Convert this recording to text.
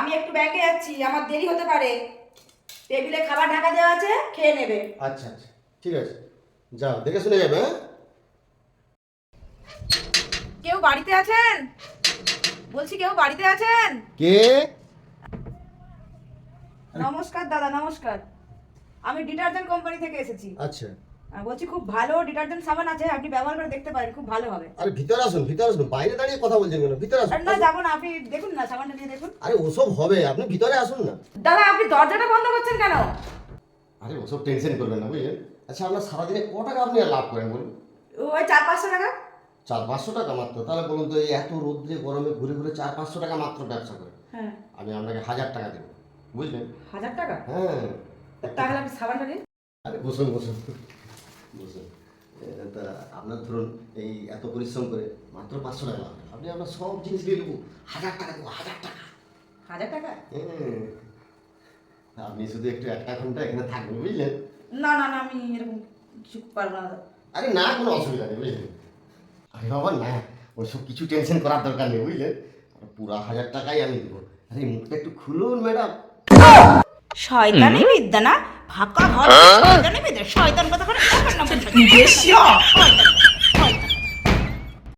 আমি একটু ব্যাংকে যাচ্ছি আমার দেরি হতে পারে। টেবিলে খাবার ঢাকা দেওয়া আছে খেয়ে নেবে। আচ্ছা আচ্ছা ঠিক আছে। যাও দেখে শুনে যাবে হ্যাঁ? কেউ বাড়িতে আছেন? বলছি কেউ বাড়িতে আছেন? কে? নমস্কার দাদা নমস্কার। আমি ডিটারজেন্ট কোম্পানি থেকে এসেছি। আচ্ছা। বলছি খুব ভালো ডিটারজেন্ট সাবান আছে আপনি ব্যবহার করে দেখতে পারেন খুব ভালো হবে। আরে ভিতরে আসুন ভিতরে আসুন বাইরে দাঁড়িয়ে কথা বলছেন কেন? ভিতরে আসুন। না যাব না আপনি দেখুন না সাবানটা নিয়ে দেখুন। আরে ওসব হবে আপনি ভিতরে আসুন না। দাদা আপনি দরজাটা বন্ধ করছেন কেন? আরে ওসব টেনশন করবেন না বুঝলেন? আচ্ছা আপনার সারাদিনে ক টাকা আপনি লাভ করেন বলুন? ওই চার পাঁচশো টাকা? চার পাঁচশো টাকা মাত্র? তাহলে বলুন তো এই এত রোদ্রে গরমে ঘুরে ঘুরে চার পাঁচশো টাকা মাত্র ব্যবসা করে হ্যাঁ। আমি আপনাকে হাজার টাকা দেবো বুঝলেন? হাজার টাকা? হ্যাঁ। তাহলে আপনি সাবানটা নিন। আরে বসুন বসুন। এ, তা আপনার ধরুন এই এত পরিশ্রম করে মাত্র পাঁচশো টাকা লাভ আপনি আপনার সব জিনিস দিয়ে দেবো। হাজার টাকা দেবো হাজার টাকা। হাজার টাকা? হ্যাঁ। আপনি শুধু একটু একটা ঘণ্টা এখানে থাকবেন বুঝলেন? না না না আমি এরকম কিছু পারব না। আরে না কোনো অসুবিধা নেই বুঝলেন? আরে বাবা না ওইসব কিছু টেনশন করার দরকার নেই বুঝলেন? পুরো হাজার টাকাই আমি দেবো। আরে মুখটা একটু খুলুন ম্যাডাম। শয়তানি বিদ্যা না? ফাঁকা ঘর শয়তানি কথা করে শয়তান।